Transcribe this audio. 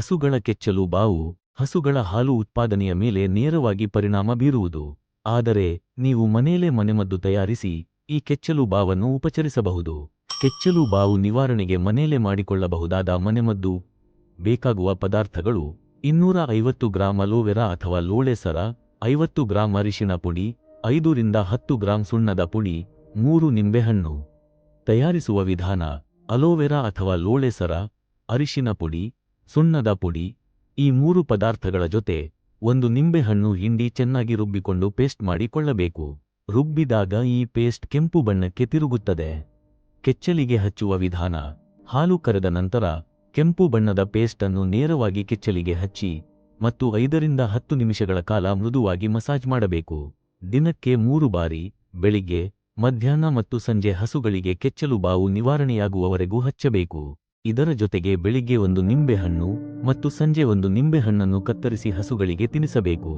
ಹಸುಗಳ ಕೆಚ್ಚಲು ಬಾವು ಹಸುಗಳ ಹಾಲು ಉತ್ಪಾದನೆಯ ಮೇಲೆ ನೇರವಾಗಿ ಪರಿಣಾಮ ಬೀರುವುದು. ಆದರೆ ನೀವು ಮನೆಯಲ್ಲೇ ಮನೆಮದ್ದು ತಯಾರಿಸಿ ಈ ಕೆಚ್ಚಲು ಬಾವನ್ನು ಉಪಚರಿಸಬಹುದು. ಕೆಚ್ಚಲು ಬಾವು ನಿವಾರಣೆಗೆ ಮನೆಯಲ್ಲೇ ಮಾಡಿಕೊಳ್ಳಬಹುದಾದ ಮನೆಮದ್ದು ಬೇಕಾಗುವ ಪದಾರ್ಥಗಳು ಇನ್ನೂರ ಐವತ್ತು ಗ್ರಾಂ ಅಲೋವೆರಾ ಅಥವಾ ಲೋಳೆಸರ ಐವತ್ತು ಗ್ರಾಂ ಅರಿಶಿನ ಪುಡಿ, ಐದರಿಂದ ಹತ್ತು ಗ್ರಾಂ ಸುಣ್ಣದ ಪುಡಿ, ಮೂರು ನಿಂಬೆಹಣ್ಣು. ತಯಾರಿಸುವ ವಿಧಾನ ಅಲೋವೆರಾ ಅಥವಾ ಲೋಳೆಸರ ಅರಿಶಿನ ಪುಡಿ ಸುಣ್ಣದ ಪುಡಿ, ಈ ಮೂರು ಪದಾರ್ಥಗಳ ಜೊತೆ ಒಂದು ನಿಂಬೆಹಣ್ಣು ಹಿಂಡಿ ಚೆನ್ನಾಗಿ ರುಬ್ಬಿಕೊಂಡು ಪೇಸ್ಟ್ ಮಾಡಿಕೊಳ್ಳಬೇಕು. ರುಬ್ಬಿದಾಗ ಈ ಪೇಸ್ಟ್ ಕೆಂಪು ಬಣ್ಣಕ್ಕೆ ತಿರುಗುತ್ತದೆ. ಕೆಚ್ಚಲಿಗೆ ಹಚ್ಚುವ ವಿಧಾನ, ಹಾಲು ಕರೆದ ನಂತರ ಕೆಂಪು ಬಣ್ಣದ ಪೇಸ್ಟ್ ಅನ್ನು ನೇರವಾಗಿ ಕೆಚ್ಚಲಿಗೆ ಹಚ್ಚಿ ಮತ್ತು ಐದರಿಂದ ಹತ್ತು ನಿಮಿಷಗಳ ಕಾಲ ಮೃದುವಾಗಿ ಮಸಾಜ್ ಮಾಡಬೇಕು. ದಿನಕ್ಕೆ ಮೂರು ಬಾರಿ, ಬೆಳಿಗ್ಗೆ, ಮಧ್ಯಾಹ್ನ ಮತ್ತು ಸಂಜೆ ಹಸುಗಳಿಗೆ ಕೆಚ್ಚಲು ಬಾವು ನಿವಾರಣೆಯಾಗುವವರೆಗೂ ಹಚ್ಚಬೇಕು. ಇದರ ಜೊತೆಗೆ ಬೆಳಿಗ್ಗೆ ಒಂದು ನಿಂಬೆಹಣ್ಣು ಮತ್ತು ಸಂಜೆ ಒಂದು ನಿಂಬೆಹಣ್ಣನ್ನು ಕತ್ತರಿಸಿ ಹಸುಗಳಿಗೆ ತಿನ್ನಿಸಬೇಕು